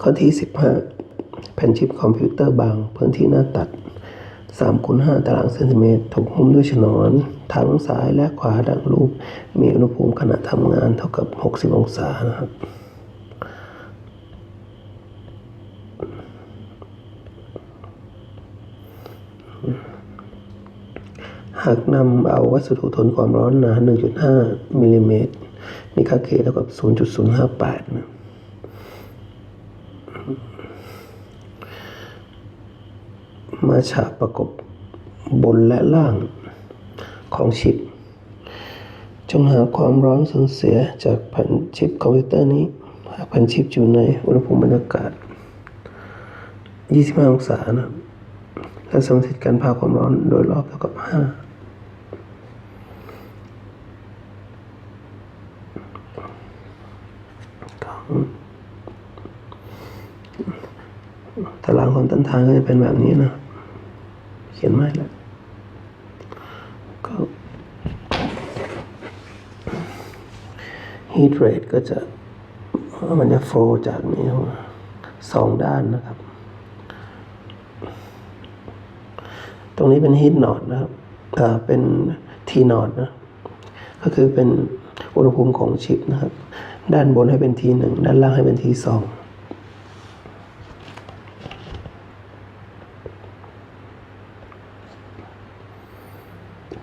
ข้อที่ 15 แผ่นชิปคอมพิวเตอร์บาง พื้นที่หน้าตัด3คูณ5ตารางเซนติเมตร ถูกหุ้มด้วยฉนวน ทั้งซ้ายและขวาดังรูป มีอุณหภูมิขณะทำงานเท่ากับ 60 องศานะครับหากนำเอาวัสดุทนความร้อนหนา 1.5มิลลิเมตร มีค่า K เท่ากับ 0.058นะ มาฉาประกบบนและล่างของชิป จงหาความร้อนสูญเสียจากแผ่นชิปคอมพิวเตอร์นี้ หากแผ่นชิปอยู่ในอุณหภูมิบรรยากาศ 25 องศานะครับและสมมติการพาความร้อนโดยรอบเท่ากับ 5ตารางความต้านทานก็จะเป็นแบบนี้นะ เขียนไม่แล้วก็ heat rate ก็จะมันจะ flow จากนี้สองด้านนะครับ ตรงนี้เป็น heat node นะครับเป็น t node นะ ก็คือเป็นอุณหภูมิของชิปนะครับ ด้านบนให้เป็น t งด้านล่างให้เป็น t ง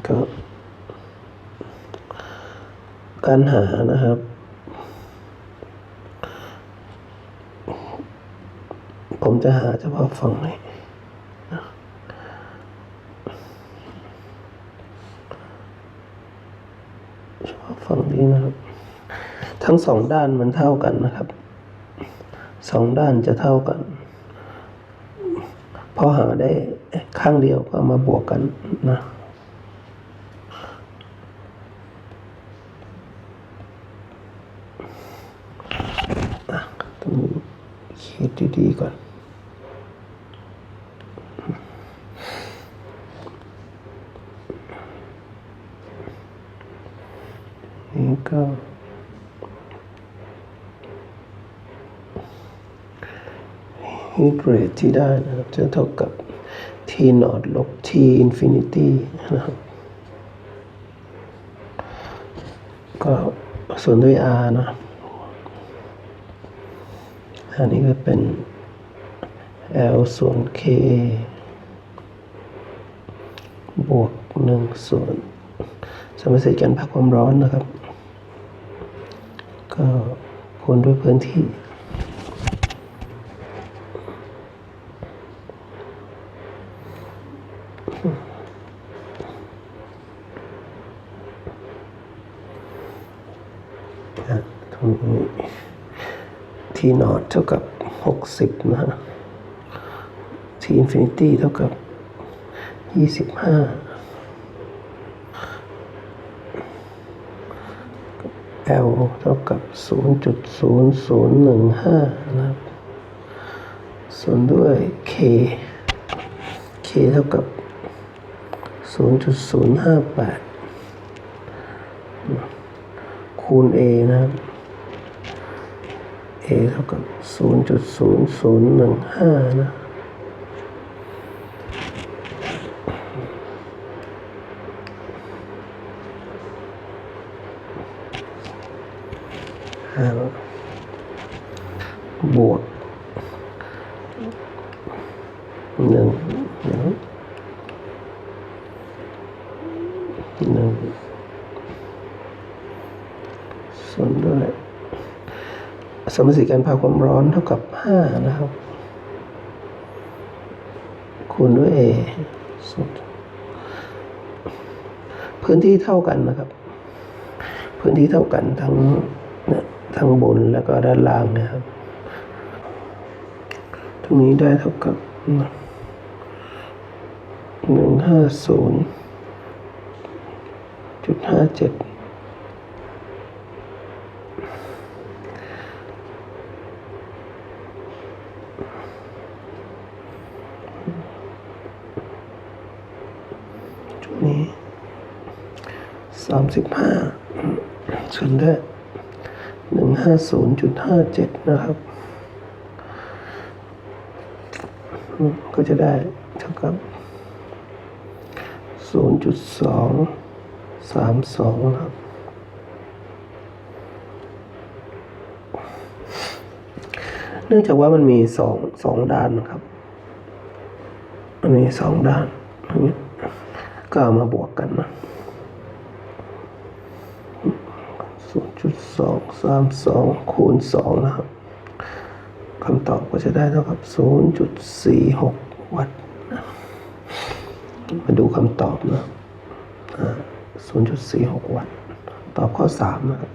ก็การหานะครับ ผมจะหาเฉพาะฝั่งนี้นเฉพาะฝั่งนี้นะครับ ทั้งสองด้านมันเท่ากันนะครับสองด้านจะเท่ากัน พอหาได้ข้างเดียวก็มาบวกกันนะ ต้อง คิดดีๆก่อน นี่ก็ฮีทเรทที่ได้นะครับจะเท่ากับ t นอตลบ t อินฟินิตี้นะครับ ก็ส่วนด้วย r นะ อันนี้ก็เป็น L ส่วน K บวกหนึ่งส่วนสมมติการพักความร้อนนะครับ ก็คูณด้วยพื้นที่อะตรงนี้ ทีนอตเท่ากับ 60 นะฮะทีอินฟินิตี้เท่ากับ 25 L เท่ากับ 0.0015 นะครับ ส่วนด้วย K K เท่ากับ 0.058 คูณ A นะครับ A เท่ากับ 0.0015 นะบวกหนึ่งหนึ่งหนึ่งส่วนด้วย สมมติการพาความร้อนเท่ากับห้านะครับ คูณด้วย A สุดพื้นที่เท่ากันนะครับ พื้นที่เท่ากันทั้งทั้งบนแล้วก็ด้านล่างนะครับ ตรงนี้ได้เท่ากับหนึ่งห้าศูนย์จุดห้าเจ็ด นี้สามสิบห้าส่วนด้หนึ่งห้าศูนย์จุดห้าเจ็ดนะครับ ก็จะได้เท่ากับศูนย์จุดสองสามสองนะครับ เนื่องจากว่ามันมีสองสองด้านนะครับ มันมีสองด้านอย่างนี้ ก็เอามาบวกกันนะศูนย์จุดสองสามสองคูณสองนะครับคำตอบก็จะได้เท่ากับศูนย์จุดสี่หกวัตต์มาดูคำตอบนะครับศูนย์จุดสี่หกวัตต์ ตอบข้อสามนะครับ